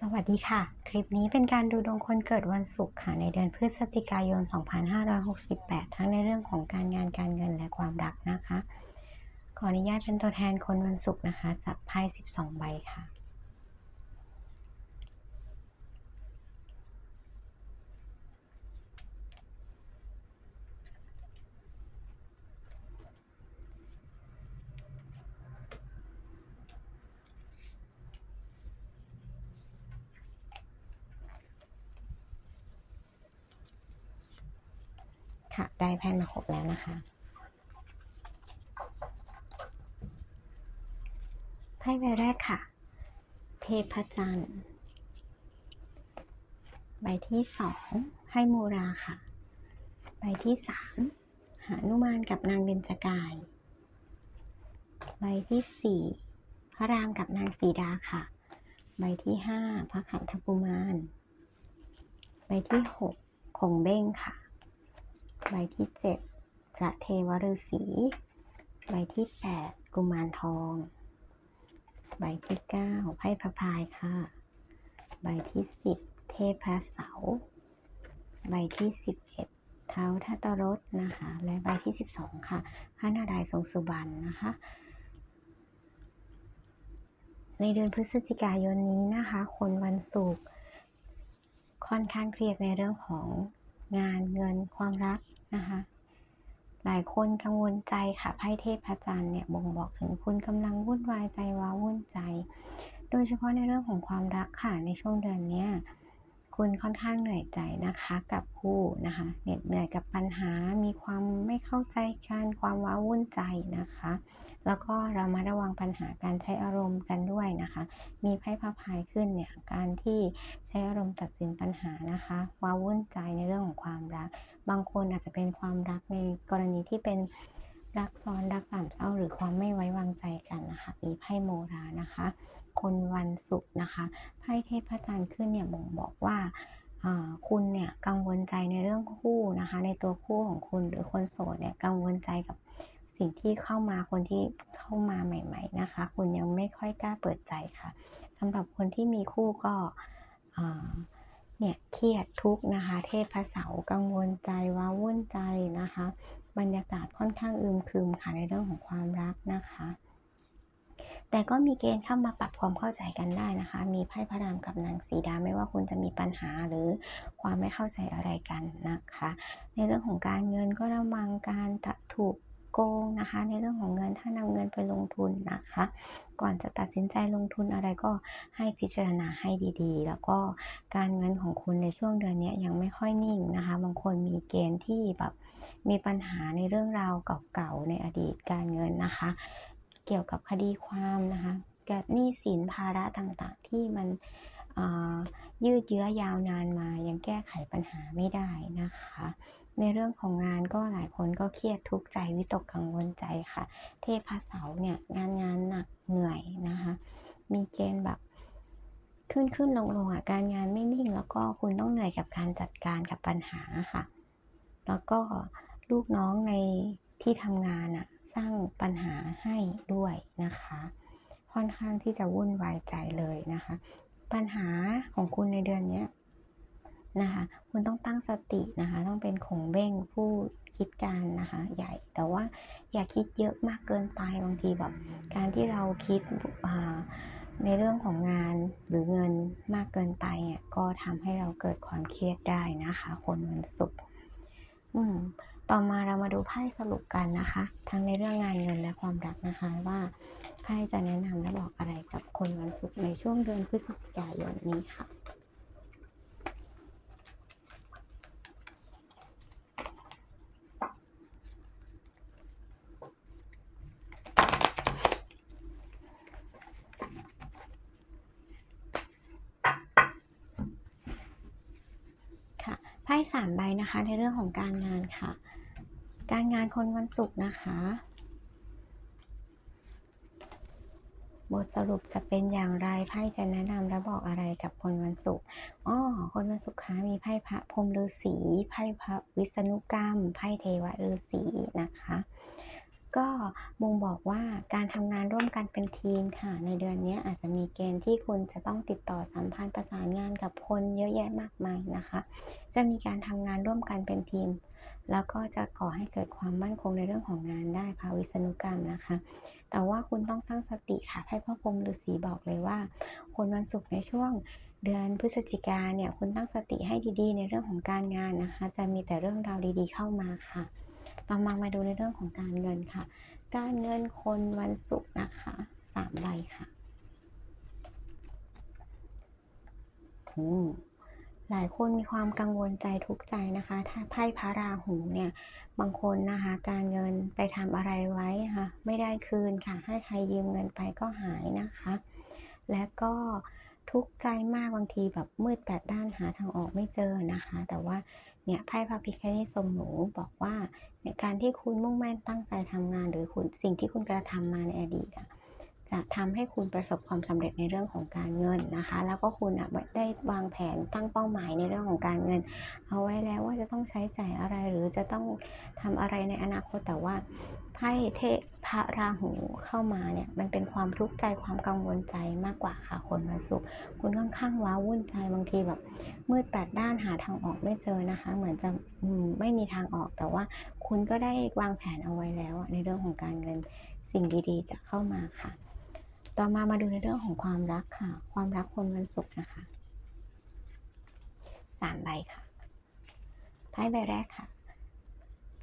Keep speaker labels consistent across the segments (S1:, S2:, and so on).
S1: สวัสดีค่ะ คลิปนี้เป็นการดูดวงคนเกิดวันศุกร์ค่ะ ในเดือนพฤศจิกายน 2568 ทั้งในเรื่องของการงานการเงินและความรักนะคะ ขออนุญาตเป็นตัวแทนคนวันศุกร์นะคะจับไพ่12 ใบค่ะ ค่ะ ได้ไพ่มาครบแล้วนะคะไพ่ใบแรกค่ะ เทพจันทร์ใบที่สองให้มูราค่ะ ใบที่สามหานุมานกับนางเบญจกาย ใบที่สี่พระรามกับนางสีดาค่ะ ใบที่ห้าพระขันธกุมาร ใบที่หกคงเบ้งค่ะ ใบที่เจ็ดพระเทวฤาษี ใบที่แปดกุมารทอง ใบที่เก้าไพ่พระพายค่ะ ใบที่สิบเทพพระเสา ใบที่สิบเอ็ดเท้าทัตตรสนะคะ และใบที่สิบสองค่ะพระนารายณ์ทรงสุบรรณนะคะในเดือนพฤศจิกายนนี้นะคะ คนวันศุกร์ค่อนข้างเครียดในเรื่องของงานเงินความรัก นะคะหลายคนกังวลใจค่ะไพ่เทพพระจันทร์เนี่ยบ่งบอกถึงคุณกำลังวุ่นวายใจว้าวุ่นใจ โดยเฉพาะในเรื่องของความรักค่ะในช่วงเดือนเนี้ยคุณค่อนข้างเหนื่อยใจนะคะกับคู่นะคะเหน็ดเหนื่อยกับปัญหามีความไม่เข้าใจกันความว้าวุ่นใจนะคะ แล้วก็เรามาระวังปัญหาการใช้อารมณ์กันด้วยนะคะ มีไพ่พระพายขึ้นเนี่ยการที่ใช้อารมณ์ตัดสินปัญหานะคะว้าวุ่นใจในเรื่องของความรัก บางคนอาจจะเป็นความรักในกรณีที่เป็นรักซ้อนรักสามเศร้าหรือความไม่ไว้วางใจกันนะคะมีไพ่โมรานะคะ คนวันศุกร์นะคะไพ่เทพพระจันทร์ขึ้นเนี่ยบ่งบอกว่าอ่าคุณเนี่ยกังวลใจในเรื่องคู่นะคะ ในตัวคู่ของคุณหรือคนโสดเนี่ยกังวลใจกับ สิ่งที่เข้ามาคนที่เข้ามาใหม่ ๆนะคะ คุณยังไม่ค่อยกล้าเปิดใจค่ะสำหรับคนที่มีคู่ก็เนี่ยเครียดทุกนะคะ เทพพระเสากังวลใจว้าวุ่นใจนะคะ บรรยากาศค่อนข้างอึมครึมค่ะในเรื่องของความรักนะคะ แต่ก็มีเกณฑ์เข้ามาปรับความเข้าใจกันได้นะคะ มีไพ่พระรามกับนางสีดาไม่ว่าคุณจะมีปัญหาหรือความไม่เข้าใจอะไรกันนะคะ ในเรื่องของการเงินก็ระวังการถูก โกงนะคะ ในเรื่องของเงินถ้านำเงินไปลงทุนนะคะ ก่อนจะตัดสินใจลงทุนอะไรก็ให้พิจารณาให้ดีๆ แล้วก็การเงินของคุณในช่วงเดือนนี้ยังไม่ค่อยนิ่งนะคะ บางคนมีเกณฑ์ที่แบบมีปัญหาในเรื่องราวเก่าๆในอดีตการเงินนะคะ เกี่ยวกับคดีความนะคะกับหนี้สินภาระต่างๆ ที่มันยืดเยื้อยาวนานมายังแก้ไขปัญหาไม่ได้นะคะ ในเรื่องของงานก็หลายคนก็เครียดทุกข์ใจวิตกกังวลใจค่ะ เทพเสาเนี่ยงานงานหนักเหนื่อยนะคะ มีเกณฑ์แบบขึ้นขึ้นลงลงอะการงานไม่นิ่ง แล้วก็คุณต้องเหนื่อยกับการจัดการกับปัญหาค่ะ แล้วก็ลูกน้องในที่ทำงานอะสร้างปัญหาให้ด้วยนะคะ ค่อนข้างที่จะวุ่นวายใจเลยนะคะ ปัญหาของคุณในเดือนนี้ นะคะคุณต้องตั้งสตินะคะต้องเป็นขงเบ้งผู้คิดการนะคะใหญ่แต่ว่าอย่าคิดเยอะมากเกินไปบางทีแบบการที่เราคิดในเรื่องของงานหรือเงินมากเกินไปเนี่ยก็ทำให้เราเกิดความเครียดได้นะคะ คนวันศุกร์อืมต่อมาเรามาดูไพ่สรุปกันนะคะ ทั้งในเรื่องงานเงินและความรักนะคะว่าไพ่จะแนะนำและบอกอะไรกับคนวันศุกร์ในช่วงเดือนพฤศจิกายนนี้ค่ะ ไพ่สามใบนะคะในเรื่องของการงานค่ะ การงานคนวันศุกร์นะคะ บทสรุปจะเป็นอย่างไรไพ่จะแนะนำและบอกอะไรกับคนวันศุกร์อ๋อคนวันศุกร์คะมีไพ่พระพรมฤาษีไพ่พระวิษณุกรรมไพ่เทวฤาษีนะคะ ก็บ่งบอกว่าการทำงานร่วมกันเป็นทีมค่ะ ในเดือนนี้อาจจะมีเกณฑ์ที่คุณจะต้องติดต่อสัมพันธ์ประสานงานกับคนเยอะแยะมากมายนะคะ จะมีการทำงานร่วมกันเป็นทีม แล้วก็จะก่อให้เกิดความมั่นคงในเรื่องของงานได้ภาวิษณุกรรมนะคะ แต่ว่าคุณต้องตั้งสติค่ะไพ่พ่อพรมฤาษีบอกเลยว่า คนวันศุกร์ในช่วงเดือนพฤศจิกาเนี่ยคุณตั้งสติให้ดีๆ ในเรื่องของการงานนะคะ จะมีแต่เรื่องราวดีๆ เข้ามาค่ะ ต่อมามาดูในเรื่องของการเงินค่ะ การเงินคนวันศุกร์นะคะสามใบค่ะหลายคนมีความกังวลใจทุกใจนะคะ ถ้าไพ่พระราหูเนี่ย บางคนนะคะ การเงินไปทำอะไรไว้นะคะไม่ได้คืนค่ะ ให้ใครยืมเงินไปก็หายนะคะ และก็ทุกข์ใจมากบางทีแบบมืดแปดด้านหาทางออกไม่เจอนะคะ แต่ว่า เนี่ยไพ่พระพิฆเนศทรงหนูบอกว่าในการที่คุณมุ่งมั่นตั้งใจทำงาน หรือคุณสิ่งที่คุณกระทำมาในอดีตอะจะทำให้คุณประสบความสำเร็จในเรื่องของการเงินนะคะ แล้วก็คุณอะได้วางแผนตั้งเป้าหมายในเรื่องของการเงิน เอาไว้แล้วว่าจะต้องใช้จ่ายอะไรหรือจะต้องทำอะไรในอนาคตแต่ว่า ไพ่เทพระราหูเข้ามาเนี่ยมันเป็นความทุกข์ใจความกังวลใจมากกว่าค่ะคนวันศุกร์คุณค่อนข้างว้าวุ่นใจบางทีแบบมืดแปดด้านหาทางออกไม่เจอนะคะ เหมือนจะไม่มีทางออกแต่ว่า คุณก็ได้วางแผนเอาไว้แล้วในเรื่องของการเงินสิ่งดีๆ จะเข้ามาค่ะ ต่อมามาดูในเรื่องของความรักค่ะ ความรักคนวันศุกร์นะคะสามใบค่ะไพ่ใบแรกค่ะ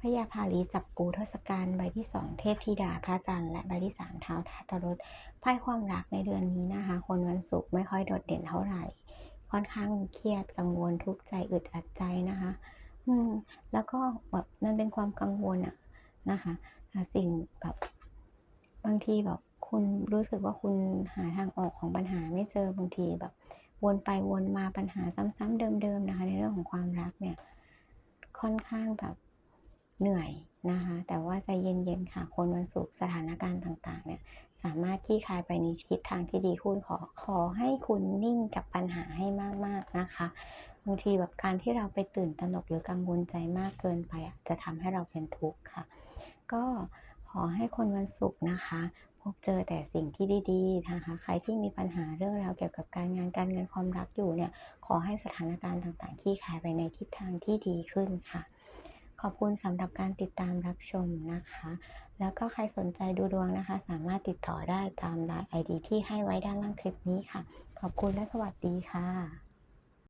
S1: ระยาภาลีจับปูทศกัณฐ์ใบที่สองเทพธิดาพระจันทร์และใบที่สามเท้าทัตรสไพ่ความรักในเดือนนี้นะคะ คนวันศุกร์ไม่ค่อยโดดเด่นเท่าไหร่ ค่อนข้างเครียดกังวลทุกข์ใจอึดอัดใจนะคะ อืมแล้วก็แบบมันเป็นความกังวลอะนะคะสิ่งแบบบางทีแบบคุณรู้สึกว่าคุณหาทางออกของปัญหาไม่เจอบางทีแบบ วนไปวนมาปัญหาซ้ำๆเดิมๆนะคะ ในเรื่องของความรักเนี่ย ค่อนข้างแบบ เหนื่อยนะคะ แต่ว่าใจเย็นๆค่ะ คนวันศุกร์สถานการณ์ต่างๆ เนี่ย สามารถที่คลายไปในทิศทางที่ดีคุณขอขอให้คุณนิ่งกับปัญหาให้มากๆนะคะบางทีแบบการที่เราไปตื่นตระหนกหรือกังวลใจมากเกินไปจะทำให้เราเป็นทุกข์ค่ะ ก็ขอให้คนวันศุกร์นะคะ พบเจอแต่สิ่งที่ดีๆนะคะ ใครที่มีปัญหาเรื่องราวเกี่ยวกับการงานการเงินความรักอยู่เนี่ย ขอให้สถานการณ์ต่างๆ ที่คลายไปในทิศทางที่ดีขึ้นค่ะ อบคุณสำหรับการติดตามรับชมนะคะ แล้วก็ใครสนใจดูดวงนะคะ สามารถติดต่อได้ตามไลน์ ID ที่ให้ไว้ด้านล่างคลิปนี้ค่ะ ขอบคุณและสวัสดีค่ะ